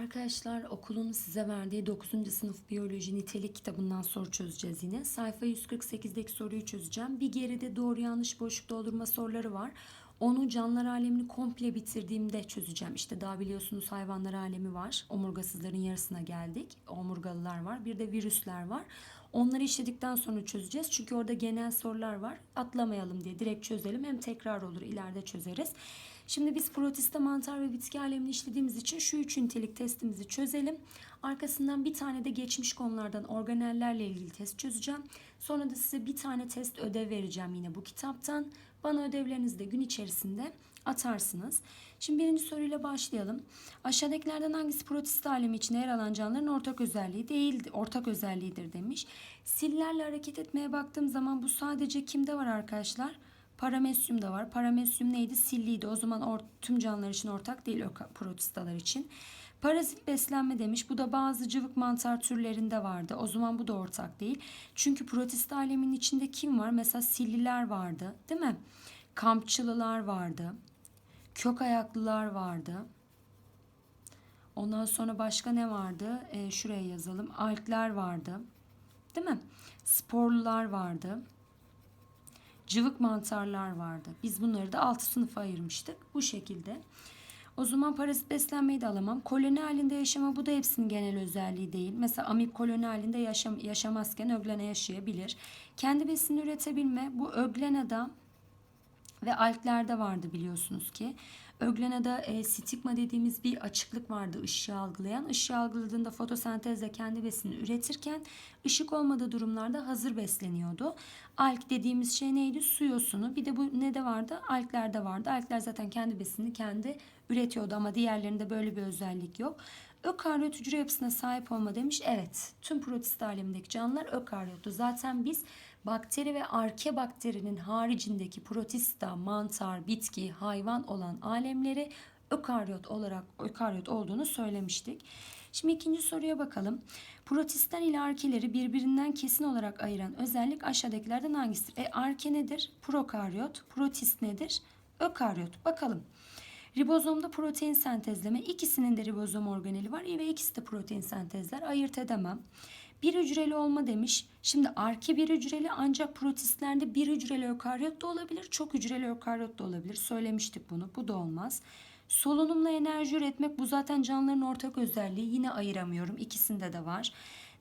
Arkadaşlar okulun size verdiği 9. sınıf biyoloji nitelik kitabından soru çözeceğiz yine. Sayfa 148'deki soruyu çözeceğim. Bir geride doğru yanlış boşluk doldurma soruları var. Onu canlılar alemini komple bitirdiğimde çözeceğim. İşte daha biliyorsunuz hayvanlar alemi var. Omurgasızların yarısına geldik. Omurgalılar var. Bir de virüsler var. Onları işledikten sonra çözeceğiz. Çünkü orada genel sorular var. Atlamayalım diye direkt çözelim. Hem tekrar olur ileride çözeriz. Şimdi biz protista, mantar ve bitki alemini işlediğimiz için şu üç nitelik testimizi çözelim. Arkasından bir tane de geçmiş konulardan organellerle ilgili test çözeceğim. Sonra da size bir tane test ödev vereceğim yine bu kitaptan. Bana ödevlerinizi de gün içerisinde atarsınız. Şimdi birinci soruyla başlayalım. Aşağıdakilerden hangisi protista alemi içinde yer alan canlıların ortak özelliği değildir, ortak özelliğidir demiş. Sillerle hareket etmeye baktığım zaman bu sadece kimde var arkadaşlar? Paramesyum da var. Paramesyum neydi? Silliydi. O zaman or, tüm canlılar için ortak değil protistalar için. Parazit beslenme demiş. Bu da bazı cıvık mantar türlerinde vardı. O zaman bu da ortak değil. Çünkü protista aleminin içinde kim var? Mesela silliler vardı, değil mi? Kampçılılar vardı. Kök ayaklılar vardı. Ondan sonra başka ne vardı? Ee, şuraya yazalım. Alkler vardı. Değil mi? Sporlular vardı cıvık mantarlar vardı. Biz bunları da 6 sınıfa ayırmıştık. Bu şekilde. O zaman parazit beslenmeyi de alamam. Koloni halinde yaşama bu da hepsinin genel özelliği değil. Mesela amip koloni halinde yaşam, yaşamazken öglene yaşayabilir. Kendi besini üretebilme bu öglenada ve alklerde vardı biliyorsunuz ki. Öglenada e, stigma dediğimiz bir açıklık vardı ışığı algılayan. Işığı algıladığında fotosentezle kendi besini üretirken ışık olmadığı durumlarda hazır besleniyordu. Alk dediğimiz şey neydi? Su yosunu. Bir de bu ne de vardı? Alklerde vardı. Alkler zaten kendi besini kendi üretiyordu ama diğerlerinde böyle bir özellik yok. Ökaryot hücre yapısına sahip olma demiş. Evet, tüm protist alemindeki canlılar ökaryottu. Zaten biz bakteri ve arke bakterinin haricindeki protista, mantar, bitki, hayvan olan alemleri ökaryot olarak ökaryot olduğunu söylemiştik. Şimdi ikinci soruya bakalım. Protistler ile arkeleri birbirinden kesin olarak ayıran özellik aşağıdakilerden hangisidir? E arke nedir? Prokaryot. Protist nedir? Ökaryot. Bakalım. Ribozomda protein sentezleme. ikisinin de ribozom organeli var ve ikisi de protein sentezler. Ayırt edemem. Bir hücreli olma demiş. Şimdi arke bir hücreli ancak protistlerde bir hücreli ökaryot da olabilir. Çok hücreli ökaryot da olabilir. Söylemiştik bunu. Bu da olmaz. Solunumla enerji üretmek bu zaten canlıların ortak özelliği. Yine ayıramıyorum. İkisinde de var.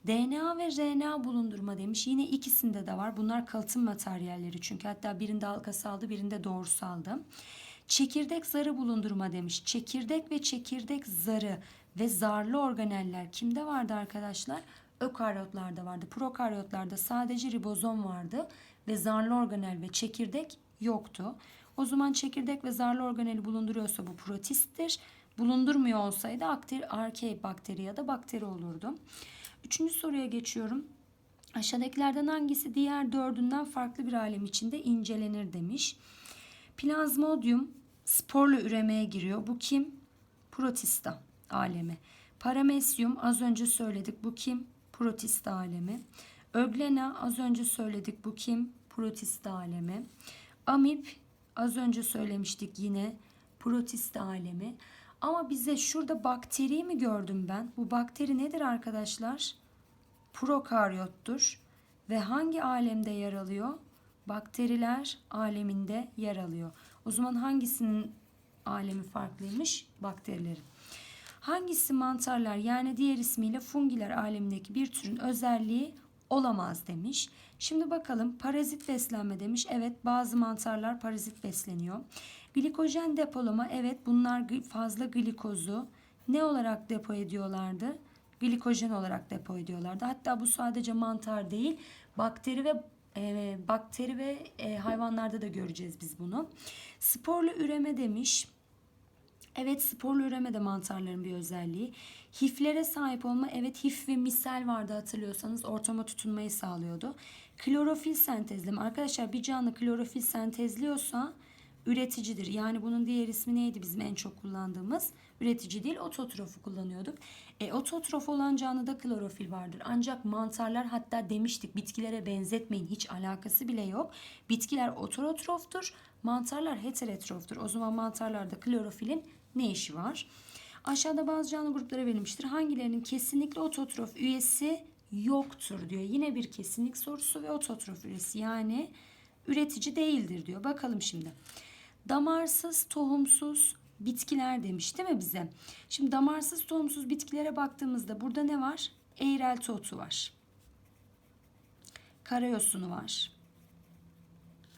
DNA ve RNA bulundurma demiş. Yine ikisinde de var. Bunlar kalıtım materyalleri çünkü. Hatta birinde halkasaldı birinde doğrusaldı. Çekirdek zarı bulundurma demiş. Çekirdek ve çekirdek zarı ve zarlı organeller kimde vardı arkadaşlar? Ökaryotlarda vardı. Prokaryotlarda sadece ribozom vardı ve zarlı organel ve çekirdek yoktu. O zaman çekirdek ve zarlı organeli bulunduruyorsa bu protisttir. Bulundurmuyor olsaydı arkey bakteri ya da bakteri olurdu. Üçüncü soruya geçiyorum. Aşağıdakilerden hangisi diğer dördünden farklı bir alem içinde incelenir demiş. Plazmodium sporla üremeye giriyor. Bu kim? Protista alemi. Paramesyum az önce söyledik. Bu kim? Protista alemi. Öglena az önce söyledik. Bu kim? Protista alemi. Amip az önce söylemiştik yine. Protista alemi. Ama bize şurada bakteri mi gördüm ben? Bu bakteri nedir arkadaşlar? Prokaryottur. Ve hangi alemde yer alıyor? Bakteriler aleminde yer alıyor. O zaman hangisinin alemi farklıymış? Bakterilerin. Hangisi mantarlar yani diğer ismiyle fungiler alemindeki bir türün özelliği olamaz demiş. Şimdi bakalım parazit beslenme demiş. Evet bazı mantarlar parazit besleniyor. Glikojen depolama evet bunlar fazla glikozu ne olarak depo ediyorlardı? Glikojen olarak depo ediyorlardı. Hatta bu sadece mantar değil bakteri ve e, bakteri ve e, hayvanlarda da göreceğiz biz bunu. Sporlu üreme demiş. Evet sporlu üreme de mantarların bir özelliği. Hiflere sahip olma evet hif ve misel vardı hatırlıyorsanız ortama tutunmayı sağlıyordu. Klorofil sentezleme arkadaşlar bir canlı klorofil sentezliyorsa üreticidir. Yani bunun diğer ismi neydi bizim en çok kullandığımız? Üretici değil ototrofu kullanıyorduk. E, ototrof olan canlıda klorofil vardır. Ancak mantarlar hatta demiştik bitkilere benzetmeyin hiç alakası bile yok. Bitkiler ototroftur, mantarlar heterotroftur. O zaman mantarlarda klorofilin ne işi var? Aşağıda bazı canlı grupları verilmiştir. Hangilerinin kesinlikle ototrof üyesi yoktur diyor. Yine bir kesinlik sorusu ve ototrof üyesi yani üretici değildir diyor. Bakalım şimdi. Damarsız, tohumsuz bitkiler demiş değil mi bize? Şimdi damarsız, tohumsuz bitkilere baktığımızda burada ne var? Eğrelti otu var. Karayosunu var.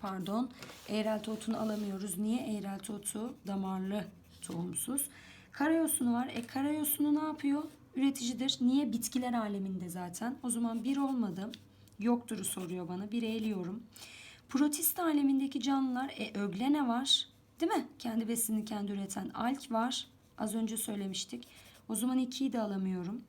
Pardon. Eğrelti otunu alamıyoruz. Niye? Eğrelti otu damarlı tohumsuz. Karayosunu var. E karayosunu ne yapıyor? Üreticidir. Niye? Bitkiler aleminde zaten. O zaman bir olmadı. Yoktur'u soruyor bana. Bir eliyorum. Protist alemindeki canlılar. E ögle var? Değil mi? Kendi besinini kendi üreten alg var. Az önce söylemiştik. O zaman 2'yi de alamıyorum.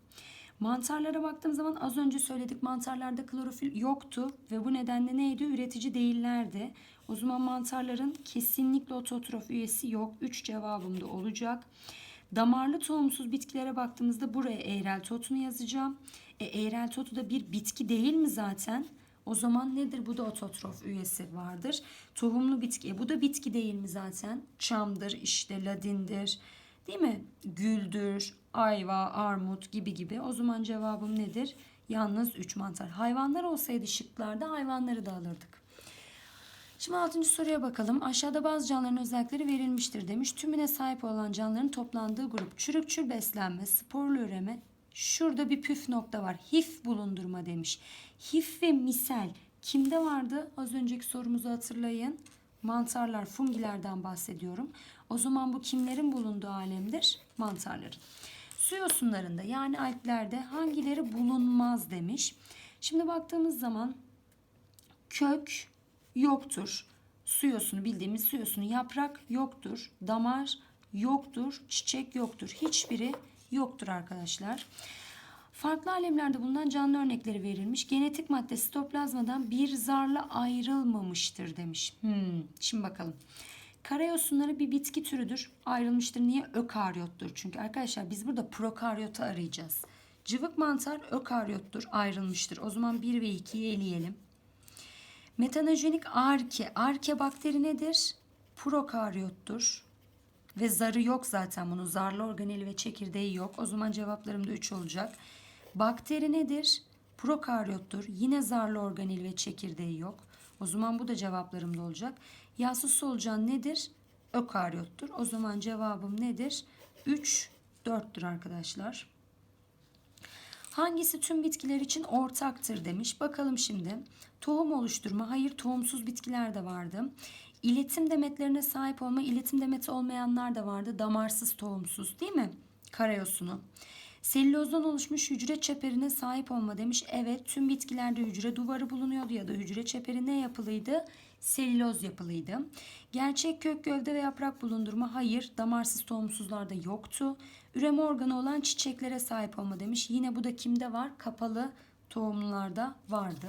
Mantarlara baktığım zaman az önce söyledik mantarlarda klorofil yoktu ve bu nedenle neydi? Üretici değillerdi. O zaman mantarların kesinlikle ototrof üyesi yok. 3 cevabım da olacak. Damarlı tohumsuz bitkilere baktığımızda buraya eğrelti otunu yazacağım. E, eğrelti otu da bir bitki değil mi zaten? O zaman nedir? Bu da ototrof üyesi vardır. Tohumlu bitki. E, bu da bitki değil mi zaten? Çamdır, işte ladindir. Değil mi? Güldür, ayva, armut gibi gibi. O zaman cevabım nedir? Yalnız 3 mantar. Hayvanlar olsaydı şıklarda hayvanları da alırdık. Şimdi 6. soruya bakalım. Aşağıda bazı canlıların özellikleri verilmiştir demiş. Tümüne sahip olan canlıların toplandığı grup. Çürükçül beslenme, sporlu üreme. Şurada bir püf nokta var. Hif bulundurma demiş. Hif ve misel kimde vardı? Az önceki sorumuzu hatırlayın. Mantarlar, fungilerden bahsediyorum. O zaman bu kimlerin bulunduğu alemdir? Mantarların. Su yosunlarında yani alplerde hangileri bulunmaz demiş. Şimdi baktığımız zaman kök yoktur. Su yosunu bildiğimiz su yosunu yaprak yoktur. Damar yoktur. Çiçek yoktur. Hiçbiri yoktur arkadaşlar. Farklı alemlerde bulunan canlı örnekleri verilmiş. Genetik madde sitoplazmadan bir zarla ayrılmamıştır demiş. Hmm, şimdi bakalım. Karayosunları bir bitki türüdür. Ayrılmıştır. Niye? Ökaryottur. Çünkü arkadaşlar biz burada prokaryotu arayacağız. Cıvık mantar ökaryottur. Ayrılmıştır. O zaman 1 ve 2'yi eleyelim. Metanojenik arke. Arke bakteri nedir? Prokaryottur. Ve zarı yok zaten bunun. Zarlı organeli ve çekirdeği yok. O zaman cevaplarım da 3 olacak. Bakteri nedir? Prokaryottur. Yine zarlı organeli ve çekirdeği yok. O zaman bu da cevaplarımda olacak. Yağsız solucan nedir? Ökaryottur. O zaman cevabım nedir? 3, 4'tür arkadaşlar. Hangisi tüm bitkiler için ortaktır demiş. Bakalım şimdi. Tohum oluşturma. Hayır tohumsuz bitkiler de vardı. İletim demetlerine sahip olma. iletim demeti olmayanlar da vardı. Damarsız tohumsuz değil mi? Karayosunu. Selülozdan oluşmuş hücre çeperine sahip olma demiş. Evet tüm bitkilerde hücre duvarı bulunuyordu ya da hücre çeperi ne yapılıydı? Selüloz yapılıydı. Gerçek kök, gövde ve yaprak bulundurma hayır. Damarsız tohumsuzlarda yoktu. Üreme organı olan çiçeklere sahip olma demiş. Yine bu da kimde var? Kapalı tohumlularda vardı.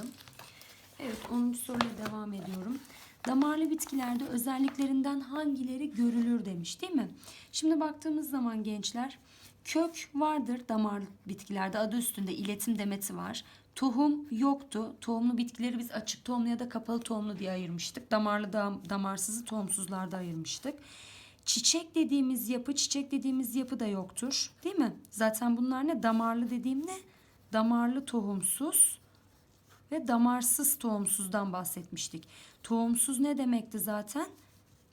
Evet 10. soruyla devam ediyorum. Damarlı bitkilerde özelliklerinden hangileri görülür demiş değil mi? Şimdi baktığımız zaman gençler kök vardır damarlı bitkilerde adı üstünde iletim demeti var. Tohum yoktu. Tohumlu bitkileri biz açık tohumlu ya da kapalı tohumlu diye ayırmıştık. Damarlı da, damarsızı tohumsuzlarda ayırmıştık. Çiçek dediğimiz yapı, çiçek dediğimiz yapı da yoktur. Değil mi? Zaten bunlar ne? Damarlı dediğim ne? Damarlı tohumsuz ve damarsız tohumsuzdan bahsetmiştik. Tohumsuz ne demekti zaten?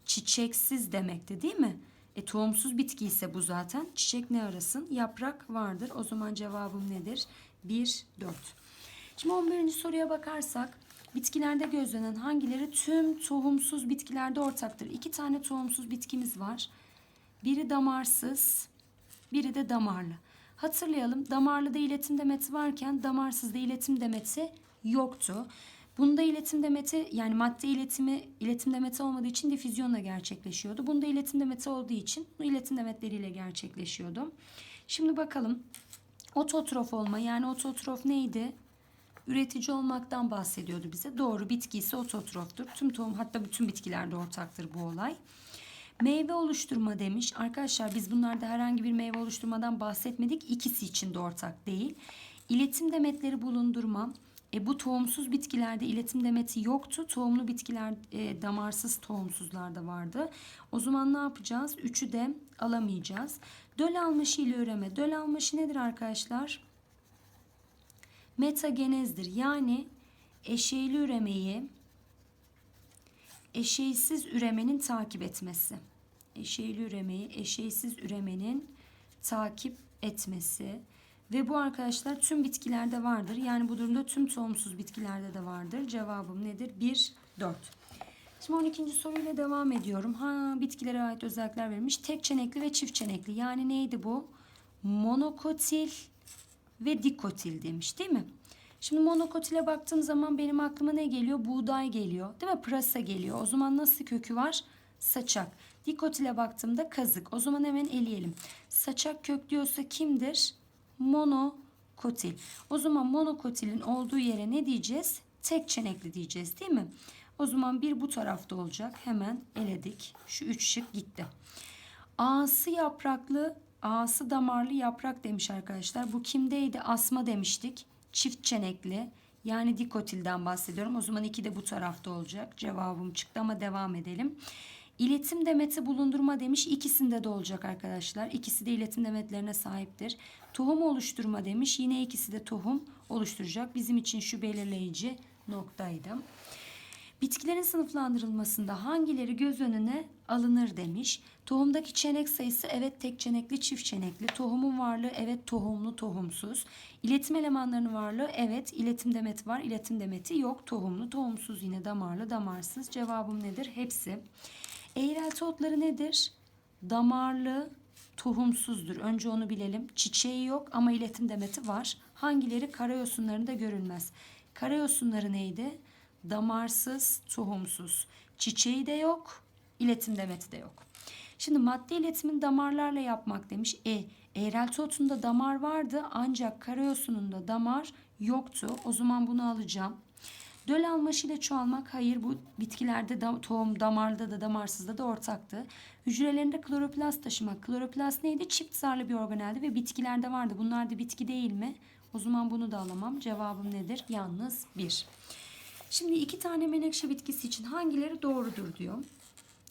Çiçeksiz demekti değil mi? E tohumsuz bitki ise bu zaten. Çiçek ne arasın? Yaprak vardır. O zaman cevabım nedir? 1, 4. Şimdi 11. soruya bakarsak bitkilerde gözlenen hangileri tüm tohumsuz bitkilerde ortaktır? İki tane tohumsuz bitkimiz var. Biri damarsız, biri de damarlı. Hatırlayalım damarlıda iletim demeti varken damarsızda iletim demeti yoktu. Bunda iletim demeti yani madde iletimi iletim demeti olmadığı için difüzyonla gerçekleşiyordu. Bunda iletim demeti olduğu için bu iletim demetleriyle gerçekleşiyordu. Şimdi bakalım ototrof olma yani ototrof neydi? Üretici olmaktan bahsediyordu bize. Doğru bitki ise ototroftur. Tüm tohum hatta bütün bitkilerde ortaktır bu olay. Meyve oluşturma demiş. Arkadaşlar biz bunlarda herhangi bir meyve oluşturmadan bahsetmedik. İkisi için de ortak değil. İletim demetleri bulundurma. E, bu tohumsuz bitkilerde iletim demeti yoktu. Tohumlu bitkiler e, damarsız tohumsuzlarda vardı. O zaman ne yapacağız? Üçü de alamayacağız. Döl almışı ile üreme. Döl almışı nedir arkadaşlar? Metagenezdir. Yani eşeyli üremeyi eşeysiz üremenin takip etmesi. Eşeyli üremeyi eşeysiz üremenin takip etmesi. Ve bu arkadaşlar tüm bitkilerde vardır. Yani bu durumda tüm tohumsuz bitkilerde de vardır. Cevabım nedir? 1, 4. Şimdi 12. soruyla devam ediyorum. Ha bitkilere ait özellikler verilmiş. Tek çenekli ve çift çenekli. Yani neydi bu? Monokotil ve dikotil demiş değil mi? Şimdi monokotile baktığım zaman benim aklıma ne geliyor? Buğday geliyor. Değil mi? Pırasa geliyor. O zaman nasıl kökü var? Saçak. Dikotile baktığımda kazık. O zaman hemen eleyelim. Saçak kök diyorsa kimdir? Monokotil. O zaman monokotilin olduğu yere ne diyeceğiz? Tek çenekli diyeceğiz değil mi? O zaman bir bu tarafta olacak. Hemen eledik. Şu üç şık gitti. Ağası yapraklı, ağası damarlı yaprak demiş arkadaşlar. Bu kimdeydi? Asma demiştik. Çift çenekli. Yani dikotilden bahsediyorum. O zaman iki de bu tarafta olacak. Cevabım çıktı ama devam edelim. İletim demeti bulundurma demiş. İkisinde de olacak arkadaşlar. İkisi de iletim demetlerine sahiptir. Tohum oluşturma demiş. Yine ikisi de tohum oluşturacak. Bizim için şu belirleyici noktaydı. Bitkilerin sınıflandırılmasında hangileri göz önüne alınır demiş. Tohumdaki çenek sayısı evet tek çenekli çift çenekli. Tohumun varlığı evet tohumlu tohumsuz. İletim elemanlarının varlığı evet iletim demeti var iletim demeti yok. Tohumlu tohumsuz yine damarlı damarsız. Cevabım nedir? Hepsi. Eğrelti otları nedir? Damarlı tohumsuzdur. Önce onu bilelim. Çiçeği yok ama iletim demeti var. Hangileri karayosunlarında görülmez? Karayosunları neydi? Damarsız, tohumsuz. Çiçeği de yok, iletim demeti de yok. Şimdi madde iletimin damarlarla yapmak demiş. E, eğrelti otunda damar vardı ancak karayosunun da damar yoktu. O zaman bunu alacağım. Döl almaşı ile çoğalmak hayır bu bitkilerde da, tohum damarda da damarsızda da ortaktı. Hücrelerinde kloroplast taşımak. Kloroplast neydi? Çift zarlı bir organeldi ve bitkilerde vardı. Bunlar da bitki değil mi? O zaman bunu da alamam. Cevabım nedir? Yalnız bir. Şimdi iki tane menekşe bitkisi için hangileri doğrudur diyor.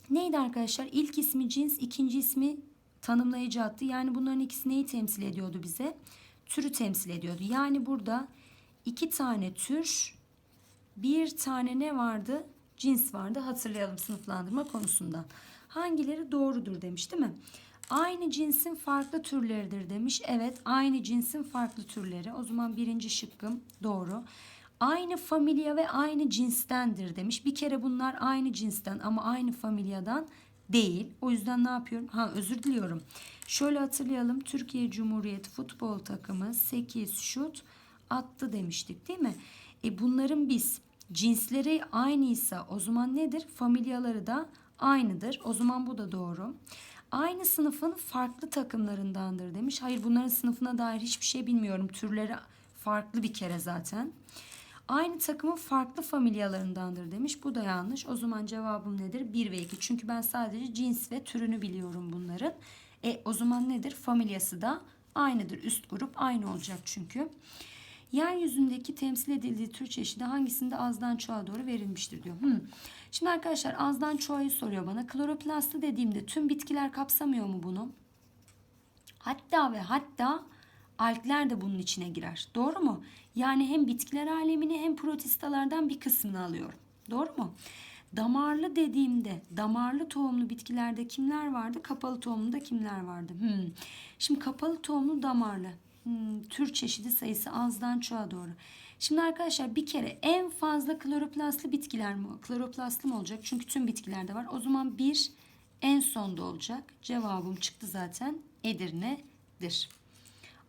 Neydi arkadaşlar? İlk ismi cins, ikinci ismi tanımlayıcı addı. Yani bunların ikisi neyi temsil ediyordu bize? Türü temsil ediyordu. Yani burada iki tane tür, bir tane ne vardı? Cins vardı. Hatırlayalım sınıflandırma konusundan. Hangileri doğrudur demiş değil mi? Aynı cinsin farklı türleridir demiş. Evet aynı cinsin farklı türleri. O zaman birinci şıkkım doğru. Aynı familya ve aynı cinstendir demiş. Bir kere bunlar aynı cinsten ama aynı familyadan değil. O yüzden ne yapıyorum? Ha özür diliyorum. Şöyle hatırlayalım. Türkiye Cumhuriyeti futbol takımı 8 şut attı demiştik değil mi? E bunların biz cinsleri aynıysa o zaman nedir? Familyaları da aynıdır. O zaman bu da doğru. Aynı sınıfın farklı takımlarındandır demiş. Hayır bunların sınıfına dair hiçbir şey bilmiyorum. Türleri farklı bir kere zaten. Aynı takımın farklı familyalarındandır demiş. Bu da yanlış. O zaman cevabım nedir? 1 ve 2. Çünkü ben sadece cins ve türünü biliyorum bunların. E o zaman nedir? Familyası da aynıdır. Üst grup aynı olacak çünkü. Yeryüzündeki temsil edildiği tür çeşidi hangisinde azdan çoğa doğru verilmiştir diyor. Hmm. Şimdi arkadaşlar azdan çoğayı soruyor bana. Kloroplastı dediğimde tüm bitkiler kapsamıyor mu bunu? Hatta ve hatta algler de bunun içine girer. Doğru mu? Yani hem bitkiler alemini hem protistalardan bir kısmını alıyorum. Doğru mu? Damarlı dediğimde damarlı tohumlu bitkilerde kimler vardı? Kapalı tohumlu kimler vardı? Hmm. Şimdi kapalı tohumlu damarlı. Hmm. Tür çeşidi sayısı azdan çoğa doğru. Şimdi arkadaşlar bir kere en fazla kloroplastlı bitkiler mi? Kloroplastlı mı olacak? Çünkü tüm bitkilerde var. O zaman bir en sonda olacak. Cevabım çıktı zaten. Edirne'dir.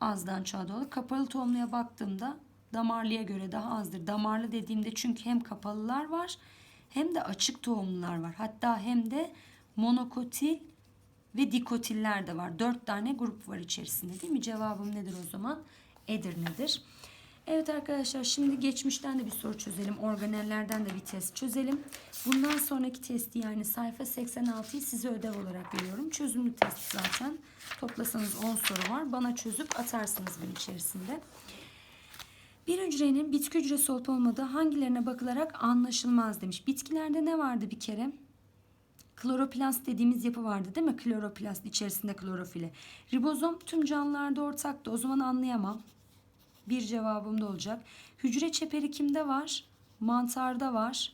Azdan çoğa. Kapalı tohumluya baktığımda damarlıya göre daha azdır. Damarlı dediğimde çünkü hem kapalılar var hem de açık tohumlular var. Hatta hem de monokotil ve dikotiller de var. Dört tane grup var içerisinde değil mi? Cevabım nedir o zaman? Edirne'dir. Evet arkadaşlar şimdi geçmişten de bir soru çözelim. Organellerden de bir test çözelim. Bundan sonraki testi yani sayfa 86'yı size ödev olarak veriyorum. Çözümlü test zaten. Toplasanız 10 soru var. Bana çözüp atarsınız gün içerisinde. Bir hücrenin bitki hücresi olup olmadığı hangilerine bakılarak anlaşılmaz demiş. Bitkilerde ne vardı bir kere? kloroplast dediğimiz yapı vardı değil mi? Kloroplast içerisinde klorofili. Ribozom tüm canlılarda ortaktı. O zaman anlayamam. Bir cevabım da olacak. Hücre çeperi kimde var? Mantarda var.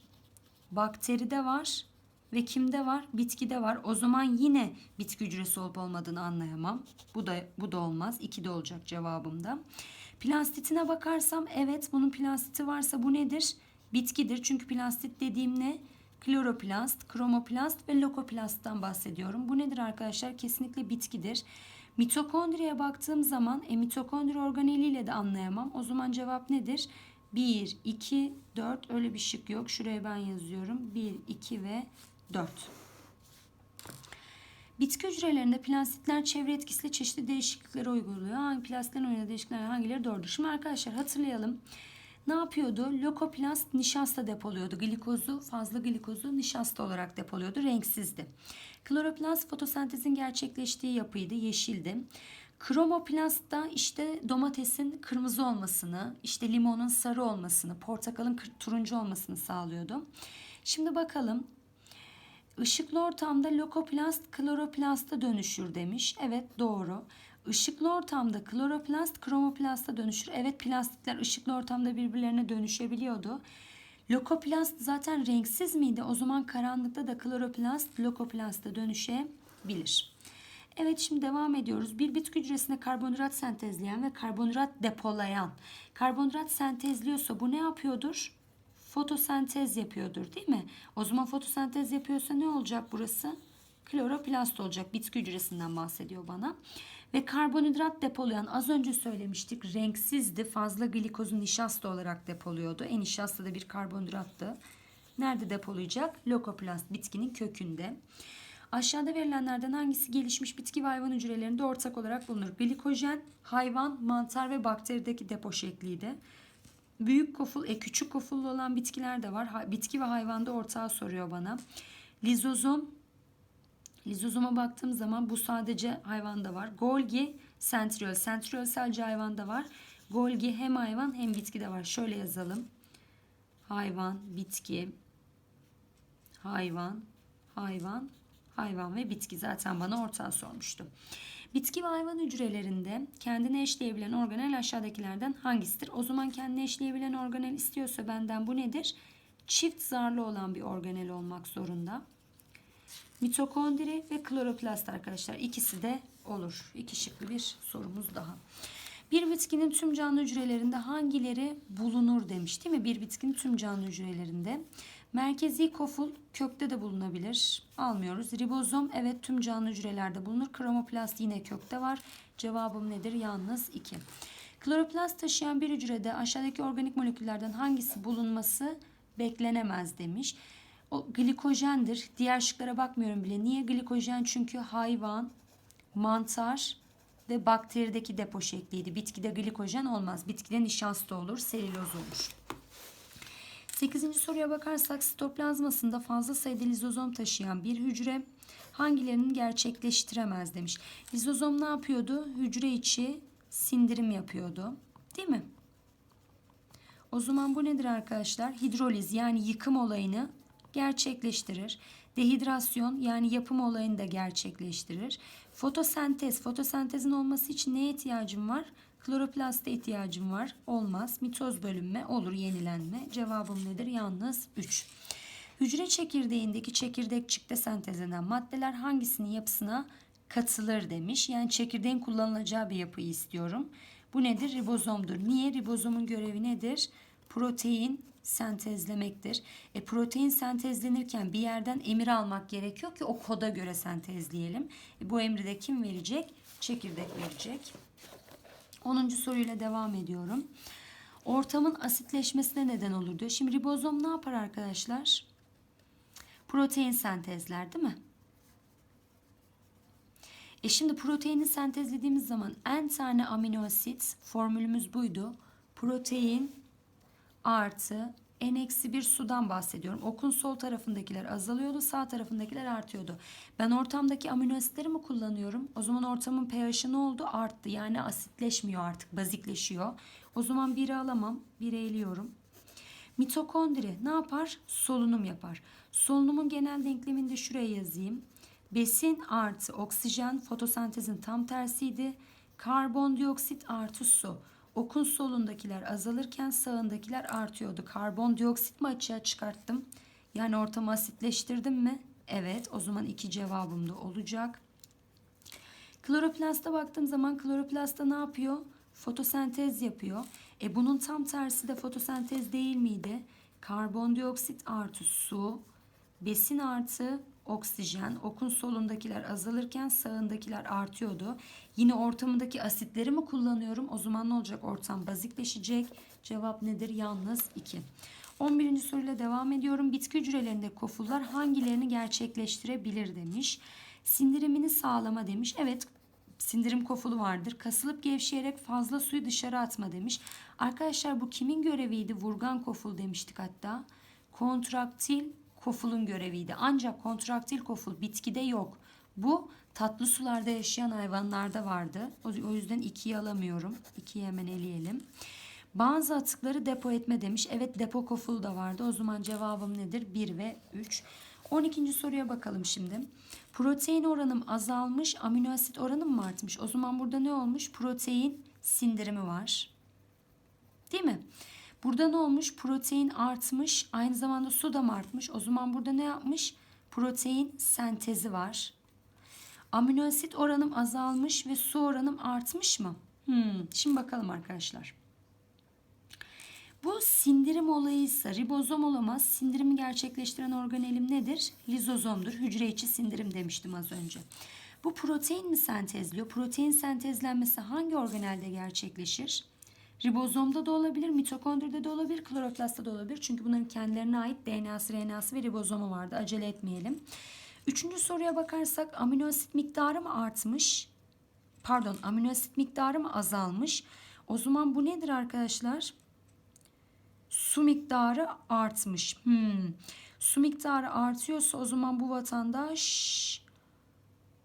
Bakteride var. Ve kimde var? Bitkide var. O zaman yine bitki hücresi olup olmadığını anlayamam. Bu da bu da olmaz. İki de olacak cevabımda. Plastitine bakarsam evet bunun plastiti varsa bu nedir? Bitkidir. Çünkü plastit dediğim ne? Kloroplast, kromoplast ve lokoplasttan bahsediyorum. Bu nedir arkadaşlar? Kesinlikle bitkidir. Mitokondriye baktığım zaman e, mitokondri organeliyle de anlayamam. O zaman cevap nedir? 1, 2, 4 öyle bir şık yok. Şuraya ben yazıyorum. 1, 2 ve 4. Bitki hücrelerinde plastitler çevre etkisiyle çeşitli değişiklikleri uyguluyor. Hangi plastitlerin oynadığı değişiklikler hangileri doğrudur? Şimdi arkadaşlar hatırlayalım. Ne yapıyordu? Lokoplast nişasta depoluyordu. Glikozu, fazla glikozu nişasta olarak depoluyordu. Renksizdi. Kloroplast fotosentezin gerçekleştiği yapıydı. Yeşildi. Kromoplast da işte domatesin kırmızı olmasını, işte limonun sarı olmasını, portakalın turuncu olmasını sağlıyordu. Şimdi bakalım Işıklı ortamda lokoplast kloroplasta dönüşür demiş. Evet doğru. Işıklı ortamda kloroplast kromoplasta dönüşür. Evet plastitler ışıklı ortamda birbirlerine dönüşebiliyordu. Lokoplast zaten renksiz miydi? O zaman karanlıkta da kloroplast lokoplasta dönüşebilir. Evet şimdi devam ediyoruz. Bir bitki hücresinde karbonhidrat sentezleyen ve karbonhidrat depolayan. Karbonhidrat sentezliyorsa bu ne yapıyordur? fotosentez yapıyordur değil mi? O zaman fotosentez yapıyorsa ne olacak burası? Kloroplast olacak. Bitki hücresinden bahsediyor bana. Ve karbonhidrat depolayan az önce söylemiştik renksizdi. Fazla glikozu nişasta olarak depoluyordu. E nişasta da bir karbonhidrattı. Nerede depolayacak? Lokoplast bitkinin kökünde. Aşağıda verilenlerden hangisi gelişmiş bitki ve hayvan hücrelerinde ortak olarak bulunur? Glikojen, hayvan, mantar ve bakterideki depo şekliydi. Büyük koful, e, küçük kofullu olan bitkiler de var. Bitki ve hayvanda ortağı soruyor bana. Lizozom, lizozoma baktığım zaman bu sadece hayvanda var. Golgi, sentriol, sentriol sadece hayvanda var. Golgi hem hayvan hem bitkide var. Şöyle yazalım. Hayvan, bitki, hayvan, hayvan, hayvan ve bitki zaten bana ortağı sormuştu. Bitki ve hayvan hücrelerinde kendine eşleyebilen organel aşağıdakilerden hangisidir? O zaman kendine eşleyebilen organel istiyorsa benden bu nedir? Çift zarlı olan bir organel olmak zorunda. Mitokondri ve kloroplast arkadaşlar ikisi de olur. İki şıklı bir sorumuz daha. Bir bitkinin tüm canlı hücrelerinde hangileri bulunur demiş değil mi? Bir bitkinin tüm canlı hücrelerinde. Merkezi koful kökte de bulunabilir. Almıyoruz. Ribozom evet tüm canlı hücrelerde bulunur. Kromoplast yine kökte var. Cevabım nedir? Yalnız 2. Kloroplast taşıyan bir hücrede aşağıdaki organik moleküllerden hangisi bulunması beklenemez demiş. O glikojendir. Diğer şıklara bakmıyorum bile. Niye glikojen? Çünkü hayvan, mantar ve bakterideki depo şekliydi. Bitkide glikojen olmaz. Bitkide nişasta olur, selüloz olur. 8. soruya bakarsak sitoplazmasında fazla sayıda lizozom taşıyan bir hücre hangilerinin gerçekleştiremez demiş. Lizozom ne yapıyordu? Hücre içi sindirim yapıyordu. Değil mi? O zaman bu nedir arkadaşlar? Hidroliz yani yıkım olayını gerçekleştirir. Dehidrasyon yani yapım olayını da gerçekleştirir. Fotosentez, fotosentezin olması için neye ihtiyacım var? Kloroplaste ihtiyacım var. Olmaz. Mitoz bölünme olur yenilenme. Cevabım nedir? Yalnız 3. Hücre çekirdeğindeki çekirdekçikte sentezlenen maddeler hangisinin yapısına katılır demiş. Yani çekirdeğin kullanılacağı bir yapıyı istiyorum. Bu nedir? Ribozomdur. Niye? Ribozomun görevi nedir? Protein sentezlemektir. E, protein sentezlenirken bir yerden emir almak gerekiyor ki o koda göre sentezleyelim. E, bu emri de kim verecek? Çekirdek verecek. 10. soruyla devam ediyorum. Ortamın asitleşmesine neden olur diyor. Şimdi ribozom ne yapar arkadaşlar? Protein sentezler değil mi? E şimdi proteini sentezlediğimiz zaman en tane amino asit formülümüz buydu. Protein artı n eksi bir sudan bahsediyorum. Okun sol tarafındakiler azalıyordu, sağ tarafındakiler artıyordu. Ben ortamdaki amino asitleri mi kullanıyorum? O zaman ortamın pH'i ne oldu? Arttı. Yani asitleşmiyor artık, bazikleşiyor. O zaman biri alamam, biri eliyorum. Mitokondri ne yapar? Solunum yapar. Solunumun genel denklemini de şuraya yazayım. Besin artı oksijen fotosentezin tam tersiydi. Karbondioksit artı su. Okun solundakiler azalırken sağındakiler artıyordu. Karbondioksit mi açığa çıkarttım? Yani ortamı asitleştirdim mi? Evet o zaman iki cevabım da olacak. Kloroplasta baktığım zaman kloroplasta ne yapıyor? Fotosentez yapıyor. E bunun tam tersi de fotosentez değil miydi? Karbondioksit artı su, besin artı oksijen, okun solundakiler azalırken sağındakiler artıyordu. Yine ortamındaki asitleri mi kullanıyorum? O zaman ne olacak? Ortam bazikleşecek. Cevap nedir? Yalnız 2. 11. soruyla devam ediyorum. Bitki hücrelerinde kofullar hangilerini gerçekleştirebilir demiş. Sindirimini sağlama demiş. Evet sindirim kofulu vardır. Kasılıp gevşeyerek fazla suyu dışarı atma demiş. Arkadaşlar bu kimin göreviydi? Vurgan koful demiştik hatta. Kontraktil kofulun göreviydi. Ancak kontraktil koful bitkide yok. Bu tatlı sularda yaşayan hayvanlarda vardı. O yüzden ikiyi alamıyorum. İkiyi hemen eleyelim. Bazı atıkları depo etme demiş. Evet depo kofulu da vardı. O zaman cevabım nedir? 1 ve 3. 12. soruya bakalım şimdi. Protein oranım azalmış, amino asit oranım mı artmış? O zaman burada ne olmuş? Protein sindirimi var. Değil mi? Burada ne olmuş? Protein artmış, aynı zamanda su da mı artmış? O zaman burada ne yapmış? Protein sentezi var. Amino asit oranım azalmış ve su oranım artmış mı? Hmm, şimdi bakalım arkadaşlar. Bu sindirim olayıysa ribozom olamaz. Sindirimi gerçekleştiren organelim nedir? Lizozomdur. Hücre içi sindirim demiştim az önce. Bu protein mi sentezliyor? Protein sentezlenmesi hangi organelde gerçekleşir? Ribozomda da olabilir, mitokondride de olabilir, kloroplastta da olabilir. Çünkü bunların kendilerine ait DNA'sı, RNA'sı ve ribozomu vardı. Acele etmeyelim. Üçüncü soruya bakarsak amino asit miktarı mı artmış? Pardon, amino asit miktarı mı azalmış? O zaman bu nedir arkadaşlar? Su miktarı artmış. Hmm. Su miktarı artıyorsa o zaman bu vatandaş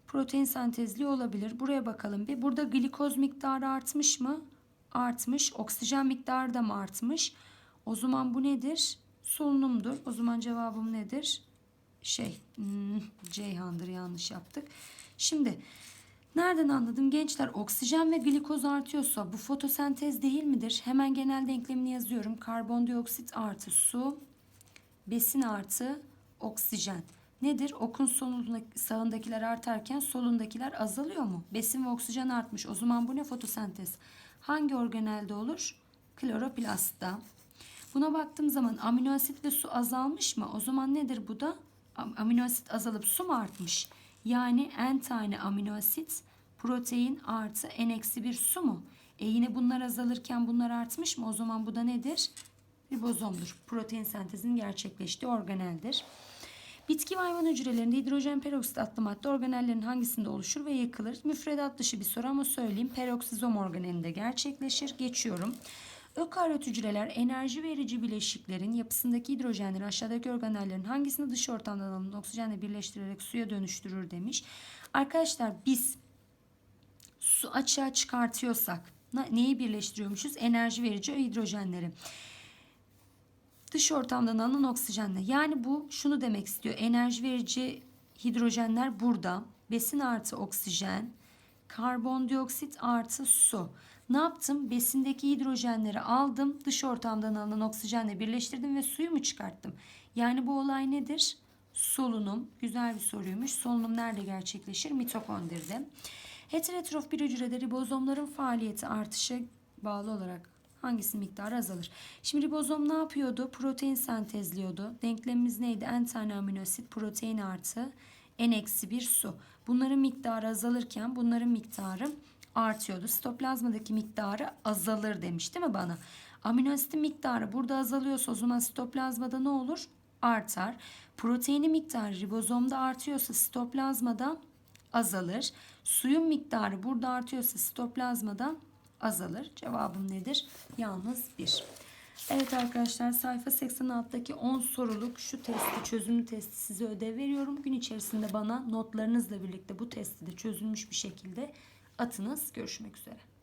protein sentezli olabilir. Buraya bakalım bir. Burada glikoz miktarı artmış mı? Artmış. Oksijen miktarı da mı artmış? O zaman bu nedir? Solunumdur. O zaman cevabım nedir? Şey, hmm, Ceyhan'dır yanlış yaptık. Şimdi nereden anladım gençler? Oksijen ve glikoz artıyorsa bu fotosentez değil midir? Hemen genel denklemini yazıyorum. Karbondioksit artı su, besin artı oksijen. Nedir? Okun sonunda, sağındakiler artarken solundakiler azalıyor mu? Besin ve oksijen artmış. O zaman bu ne fotosentez? Hangi organelde olur? Kloroplastta. Buna baktığım zaman amino asit ve su azalmış mı? O zaman nedir bu da? Amino asit azalıp su mu artmış? Yani n tane amino asit protein artı n eksi bir su mu? E yine bunlar azalırken bunlar artmış mı? O zaman bu da nedir? Ribozomdur. Protein sentezinin gerçekleştiği organeldir. Bitki ve hayvan hücrelerinde hidrojen peroksit adlı madde organellerin hangisinde oluşur ve yakılır? Müfredat dışı bir soru ama söyleyeyim. Peroksizom organelinde gerçekleşir. Geçiyorum. Ökaryot hücreler enerji verici bileşiklerin yapısındaki hidrojenleri aşağıdaki organellerin hangisini dış ortamdan alınan oksijenle birleştirerek suya dönüştürür demiş. Arkadaşlar biz su açığa çıkartıyorsak neyi birleştiriyormuşuz? Enerji verici hidrojenleri dış ortamdan alınan oksijenle. Yani bu şunu demek istiyor. Enerji verici hidrojenler burada. Besin artı oksijen, karbondioksit artı su. Ne yaptım? Besindeki hidrojenleri aldım. Dış ortamdan alınan oksijenle birleştirdim ve suyu mu çıkarttım? Yani bu olay nedir? Solunum. Güzel bir soruymuş. Solunum nerede gerçekleşir? Mitokondride. Heterotrof bir hücrede ribozomların faaliyeti artışa bağlı olarak hangisinin miktarı azalır? Şimdi ribozom ne yapıyordu? Protein sentezliyordu. Denklemimiz neydi? N tane amino asit protein artı N eksi bir su. Bunların miktarı azalırken bunların miktarı artıyordu. Sitoplazmadaki miktarı azalır demiş değil mi bana? Amino asitin miktarı burada azalıyorsa o zaman sitoplazmada ne olur? Artar. Proteinin miktarı ribozomda artıyorsa sitoplazmada azalır. Suyun miktarı burada artıyorsa sitoplazmada azalır. Cevabım nedir? Yalnız 1. Evet arkadaşlar sayfa 86'daki 10 soruluk şu testi çözümlü testi size ödev veriyorum. Gün içerisinde bana notlarınızla birlikte bu testi de çözülmüş bir şekilde atınız. Görüşmek üzere.